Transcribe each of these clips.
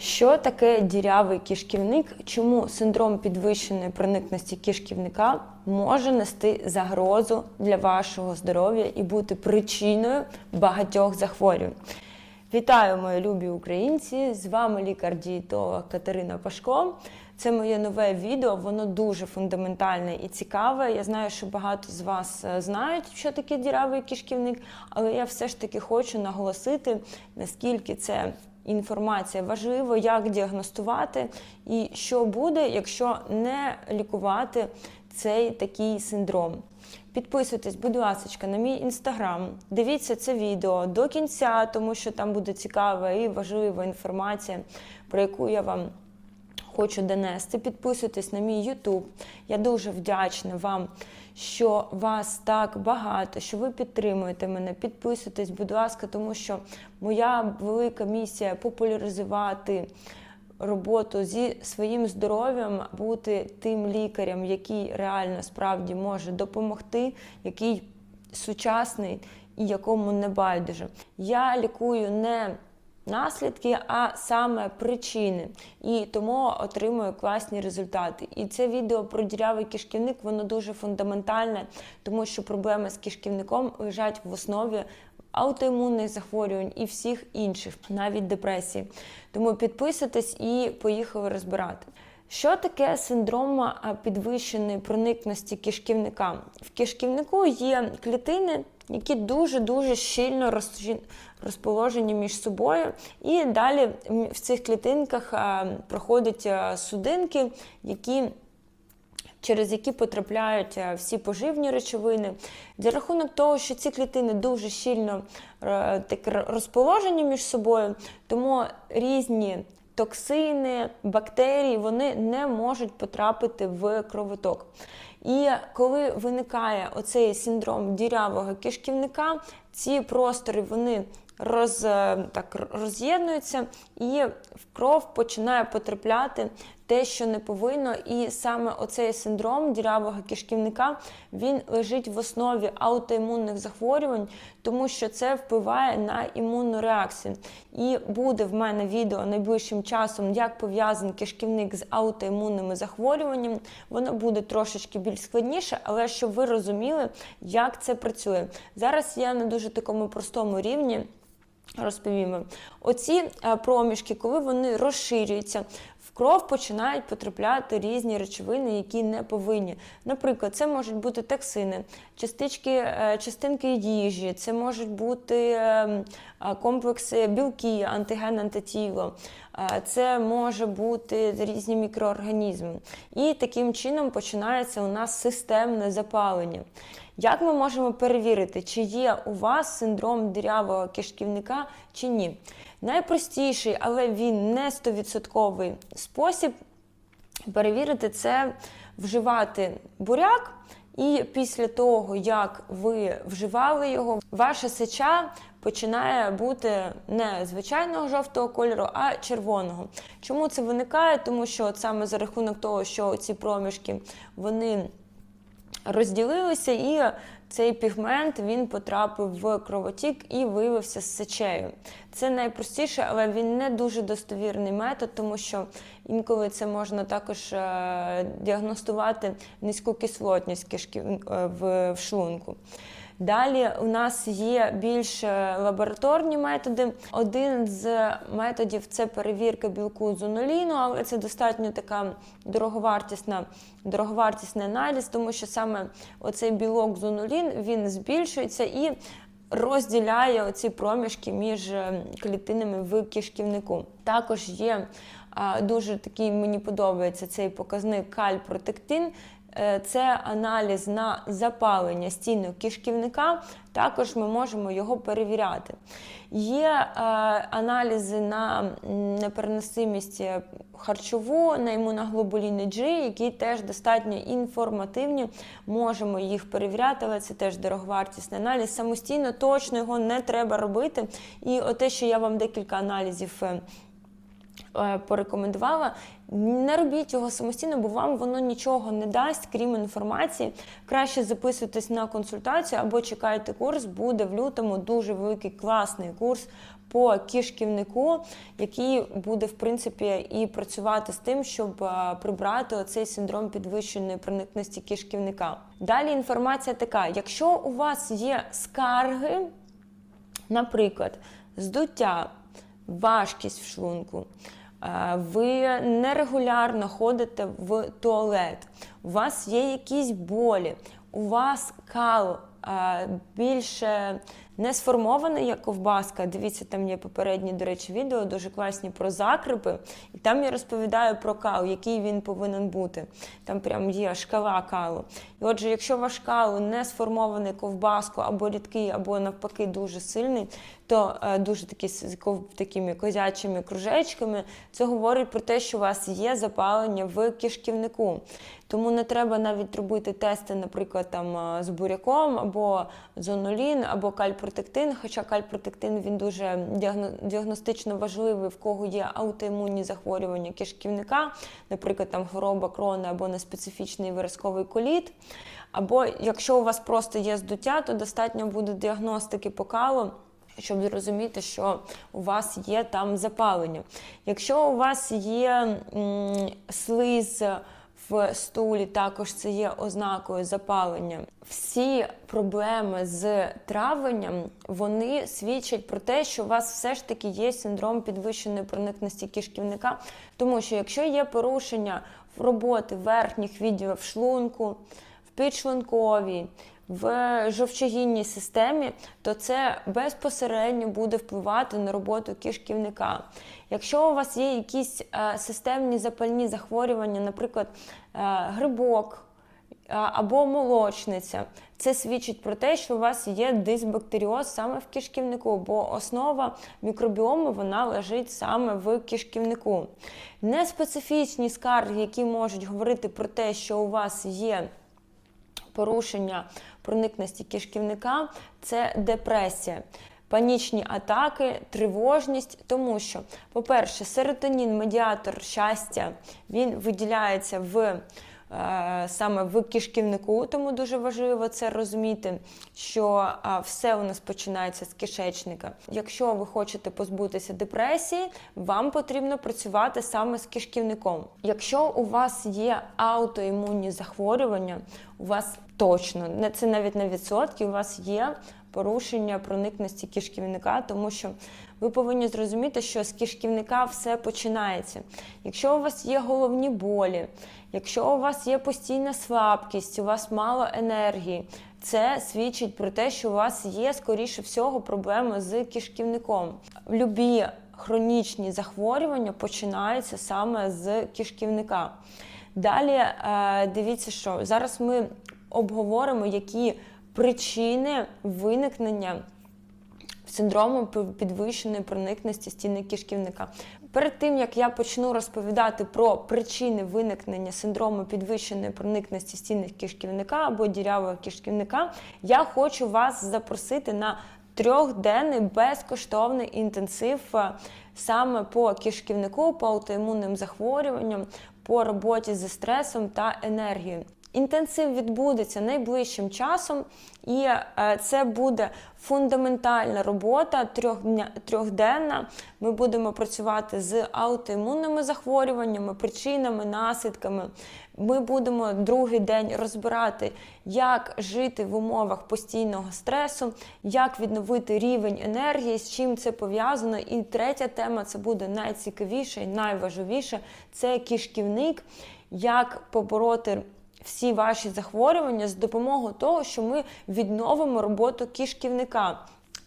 Що таке дірявий кишківник? Чому синдром підвищеної проникності кишківника може нести загрозу для вашого здоров'я і бути причиною багатьох захворювань? Вітаю, мої любі українці! З вами лікар-дієтолог Катерина Пашко. Це моє нове відео, воно дуже фундаментальне і цікаве. Я знаю, що багато з вас е, знають, що таке дірявий кишківник, але я все ж таки хочу наголосити, наскільки це інформація важлива, як діагностувати і що буде, якщо не лікувати цей такий синдром. Підписуйтесь, будь ласка, на мій інстаграм. Дивіться це відео до кінця, тому що там буде цікава і важлива інформація, про яку я вам хочу донести. Підписуйтесь на мій YouTube. Я дуже вдячна вам, що вас так багато, що ви підтримуєте мене. Підписуйтесь, будь ласка, тому що моя велика місія популяризувати. Роботу зі своїм здоров'ям бути тим лікарем, який реально справді може допомогти, який сучасний і якому не байдуже. Я лікую не наслідки, а саме причини. І тому отримую класні результати. І це відео про дірявий кишківник, воно дуже фундаментальне, тому що проблеми з кишківником лежать в основі. Аутоімунних захворювань і всіх інших, навіть депресії. Тому підписуйтесь і поїхали розбирати. Що таке синдром підвищеної проникності кишківника? В кишківнику є клітини, які дуже-дуже щільно розположені між собою. І далі в цих клітинках проходять судинки, які через які потрапляють е, всі поживні речовини. За рахунок того, що ці клітини дуже щільно е, розположені між собою, тому різні токсини, бактерії вони не можуть потрапити в кровоток. І коли виникає оцей синдром дірявого кишківника, ці простори вони роз, е, так, роз'єднуються, і в кров починає потрапляти те, що не повинно. І саме оцей синдром дірявого кишківника він лежить в основі аутоімунних захворювань, тому що це впливає на імунну реакцію. І буде в мене відео найближчим часом, як пов'язаний кишківник з аутоімунними захворюваннями. Воно буде трошечки більш складніше, але щоб ви розуміли, як це працює. Зараз я на дуже такому простому рівні. Розповім вам. Оці е, проміжки, коли вони розширюються, кров починають потрапляти різні речовини, які не повинні. Наприклад, це можуть бути токсини, частички, е, частинки їжі, це можуть бути е, е, комплекси білки, антиген, антитіло, це може бути різні мікроорганізми. І таким чином починається у нас системне запалення. Як ми можемо перевірити, чи є у вас синдром дірявого кишківника чи ні? Найпростіший, але він не 100% спосіб перевірити це вживати буряк. І після того, як ви вживали його, ваша сеча починає бути не звичайного жовтого кольору, а червоного. Чому це виникає? Тому що от саме за рахунок того, що ці проміжки вони розділилися, і цей пігмент він потрапив в кровотік і виявився з сечею. Це найпростіше, але він не дуже достовірний метод, тому що інколи це можна також е, діагностувати низьку кислотність кишки е, в шлунку. Далі у нас є більш е, лабораторні методи. Один з методів це перевірка білку зонуліну, але це достатньо така дороговартісна, дороговартісний аналіз, тому що саме оцей білок зонулін він збільшується і розділяє оці проміжки між е, клітинами в кишківнику. Також є дуже такий, мені подобається цей показник кальпротектин. Е, Це аналіз на запалення стінок кишківника, також ми можемо його перевіряти. Є е, аналізи на непереносимість е, харчову, на імуноглобуліни G, які теж достатньо інформативні. Можемо їх перевіряти, але це теж дороговартісний аналіз. Самостійно точно його не треба робити. І те, що я вам декілька аналізів. Е, порекомендувала. Не робіть його самостійно, бо вам воно нічого не дасть, крім інформації. Краще записуйтесь на консультацію або чекайте курс. Буде в лютому дуже великий класний курс по кишківнику, який буде в принципі і працювати з тим, щоб е, прибрати оцей синдром підвищеної проникності кишківника. Далі інформація така: якщо у вас є скарги, наприклад, здуття, важкість в шлунку. е, Ви нерегулярно ходите в туалет, у вас є якісь болі, у вас кал е, більше не сформований як ковбаска. Дивіться, там є попередні, до речі, відео дуже класні про закрипи. І там я розповідаю про кал, який він повинен бути. Там прям є шкала калу. І отже, якщо ваш кал не сформований ковбаску або рідкий, або навпаки дуже сильний, то е, дуже такі з такими козячими кружечками, це говорить про те, що у вас є запалення в кишківнику. Тому не треба навіть робити тести, наприклад, там е, з буряком або зонолін, або кальпротектин. Хоча кальпротектин він дуже діагностично важливий, в кого є аутоімунні захворювання кишківника, наприклад, там хвороба крони або неспецифічний виразковий коліт. Або якщо у вас просто є здуття, то достатньо буде діагностики по калу щоб зрозуміти, що у вас є там запалення. Якщо у вас є слиз в стулі, також це є ознакою запалення. Всі проблеми з травленням вони свідчать про те, що у вас все ж таки є синдром підвищеної проникності кишківника, тому що якщо є порушення в роботи верхніх відділів шлунку, в підшлунковій, в жовчогінній системі, то це безпосередньо буде впливати на роботу кишківника. Якщо у вас є якісь е, системні запальні захворювання, наприклад, е, грибок, або молочниця. Це свідчить про те, що у вас є дисбактеріоз саме в кишківнику, бо основа мікробіому вона лежить саме в кишківнику. Неспецифічні скарги, які можуть говорити про те, що у вас є порушення проникності кишківника це депресія. Панічні атаки, тривожність, тому що, по-перше, серотонін, медіатор щастя, він виділяється в е, саме в кишківнику, тому дуже важливо це розуміти, що е, все у нас починається з кишечника. Якщо ви хочете позбутися депресії, вам потрібно працювати саме з кишківником. Якщо у вас є аутоімунні захворювання, у вас точно це навіть на відсотки, у вас є порушення проникності кишківника, тому що ви повинні зрозуміти, що з кишківника все починається. Якщо у вас є головні болі, якщо у вас є постійна слабкість, у вас мало енергії, це свідчить про те, що у вас є, скоріше всього, проблеми з кишківником. Любі хронічні захворювання починаються саме з кишківника. Далі е, дивіться, що зараз ми обговоримо, які причини виникнення синдрому підвищеної проникності стіни кишківника. Перед тим як я почну розповідати про причини виникнення синдрому підвищеної проникності стіни кишківника або дірявого кишківника, я хочу вас запросити на трьохденний безкоштовний інтенсив е, саме по кишківнику, по аутоімунним захворюванням, по роботі зі стресом та енергією. Інтенсив відбудеться найближчим часом, і е, це буде фундаментальна робота трьохденна. Ми будемо працювати з аутоімунними захворюваннями, причинами, наслідками. Ми будемо другий день розбирати, як жити в умовах постійного стресу, як відновити рівень енергії, з чим це пов'язано. І третя тема це буде найцікавіше і найважливіше це кишківник, як побороти всі ваші захворювання з допомогою того, що ми відновимо роботу кишківника.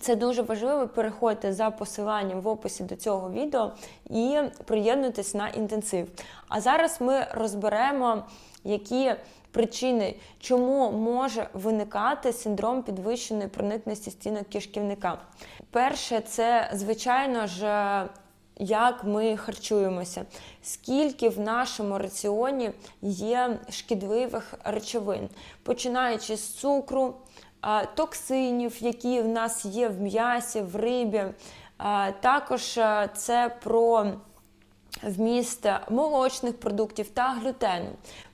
Це дуже важливо. Переходьте за посиланням в описі до цього відео і приєднуйтесь на інтенсив. А зараз ми розберемо, які причини, чому може виникати синдром підвищеної проникності стінок кишківника. Перше, це звичайно ж як ми харчуємося, скільки в нашому раціоні є шкідливих речовин, починаючи з цукру, токсинів, які в нас є в м'ясі, в рибі. Також це про вміст молочних продуктів та глютену.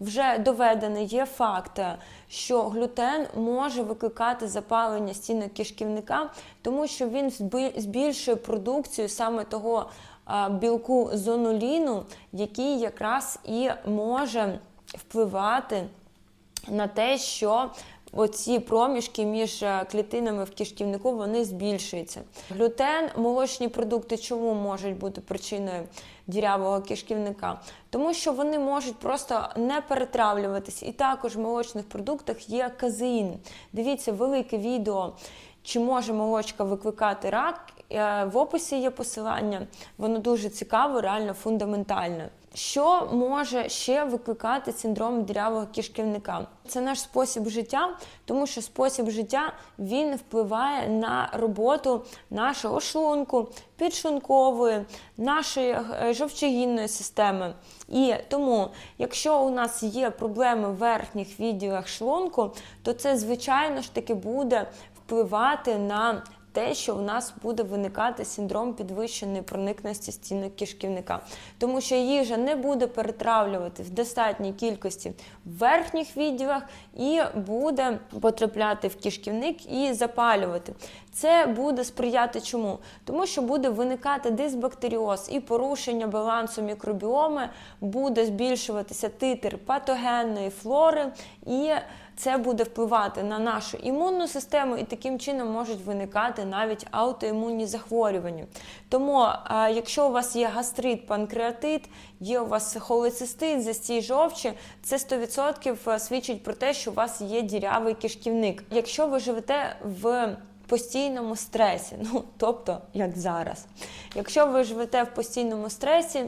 Вже доведений є факт, що глютен може викликати запалення стінок кишківника, тому що він збільшує продукцію саме того білку зонуліну, який якраз і може впливати на те, що оці проміжки між е, клітинами в кишківнику вони збільшуються. Глютен, молочні продукти чому можуть бути причиною дірявого кишківника? Тому що вони можуть просто не перетравлюватись. І також в молочних продуктах є казеїн. Дивіться велике відео. Чи може молочка викликати рак? Е, В описі є посилання, воно дуже цікаво, реально фундаментальне. Що може ще викликати синдром дірявого кишківника? Це наш спосіб життя, тому що спосіб життя він впливає на роботу нашого шлунку, підшлункової, нашої е, жовчогінної системи. І тому, якщо у нас є проблеми в верхніх відділах шлунку, то це звичайно ж таки буде впливати на те, що в нас буде виникати синдром підвищеної проникності стінок кишківника, тому що їжа не буде перетравлювати в достатній кількості в верхніх відділах і буде потрапляти в кишківник і запалювати. Це буде сприяти чому? Тому що буде виникати дисбактеріоз і порушення балансу мікробіоми, буде збільшуватися титр патогенної флори і це буде впливати на нашу імунну систему, і таким чином можуть виникати навіть аутоімунні захворювання. Тому, якщо у вас є гастрит, панкреатит, є у вас холецистит, застій жовчі, це 100% свідчить про те, що у вас є дірявий кишківник. Якщо ви живете в постійному стресі, ну тобто як зараз, якщо ви живете в постійному стресі,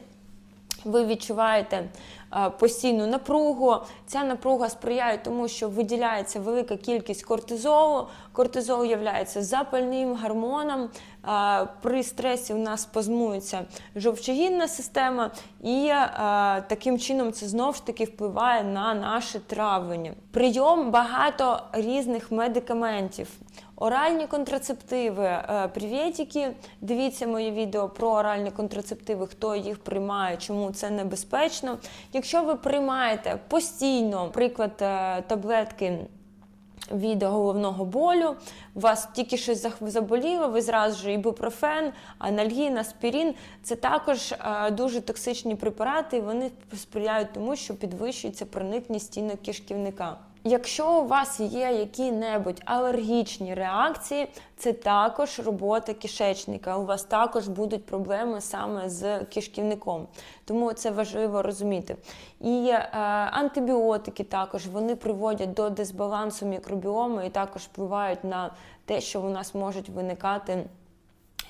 ви відчуваєте е, постійну напругу. Ця напруга сприяє тому, що виділяється велика кількість кортизолу. Кортизол є запальним гормоном. Е, При стресі у нас спазмується жовчогінна система, і е, таким чином це знову ж таки впливає на наше травлення. Прийом багато різних медикаментів. Оральні контрацептиви, е, привітики. Дивіться моє відео про оральні контрацептиви, хто їх приймає, чому це небезпечно. Якщо ви приймаєте постійно, наприклад, е, таблетки. Від головного болю, у вас тільки щось заболіло, ви зразу ж ібупрофен, анальгін, аспірин. Це також е, дуже токсичні препарати, і вони сприяють тому, що підвищується проникність стінок кишківника. Якщо у вас є які-небудь алергічні реакції, це також робота кишечника. У вас також будуть проблеми саме з кишківником. Тому це важливо розуміти. І е, антибіотики також вони приводять до дисбалансу мікробіому і також впливають на те, що у нас можуть виникати.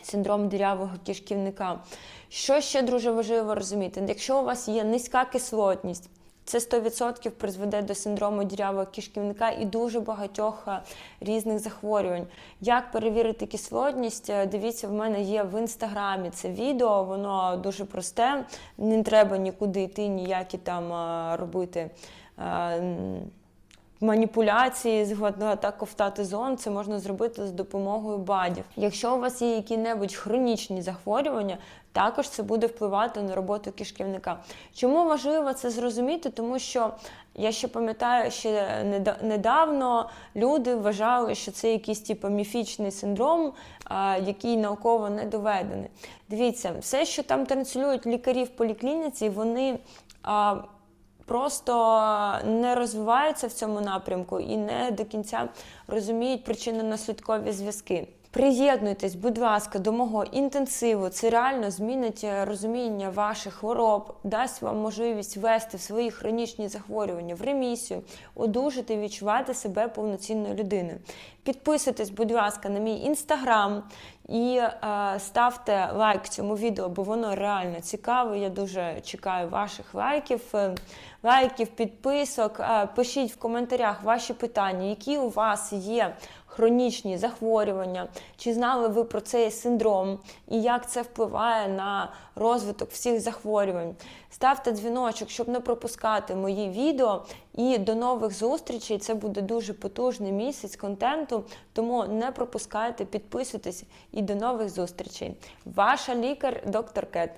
Синдром дірявого кишківника. Що ще дуже важливо розуміти? Якщо у вас є низька кислотність, це 100% призведе до синдрому дірявого кишківника і дуже багатьох е, різних захворювань. Як перевірити кислотність? Е, Дивіться, в мене є в інстаграмі це відео, воно дуже просте, не треба нікуди йти, ніякі там е, робити. Маніпуляції з ковтатизон це можна зробити з допомогою БАДів. Якщо у вас є які-небудь хронічні захворювання, також це буде впливати на роботу кишківника. Чому важливо це зрозуміти? Тому що я ще пам'ятаю, ще недавно люди вважали, що це якийсь типу міфічний синдром, який науково не доведений. Дивіться, все, що там транслюють лікарі в поліклініці, вони. Просто не розвиваються в цьому напрямку і не до кінця розуміють причинно-наслідкові зв'язки. Приєднуйтесь, будь ласка, до мого інтенсиву. Це реально змінить е, розуміння ваших хвороб, дасть вам можливість ввести свої хронічні захворювання в ремісію, одужати відчувати себе повноцінною людиною. Підписуйтесь, будь ласка, на мій інстаграм і е, ставте лайк цьому відео, бо воно реально цікаве. Я дуже чекаю ваших лайків, е, лайків, підписок. Е, пишіть в коментарях ваші питання, які у вас є хронічні захворювання, чи знали ви про цей синдром і як це впливає на розвиток всіх захворювань. Ставте дзвіночок, щоб не пропускати мої відео. І до нових зустрічей. Це буде дуже потужний місяць контенту, тому не пропускайте, підписуйтесь і до нових зустрічей. Ваша лікар, доктор Кет.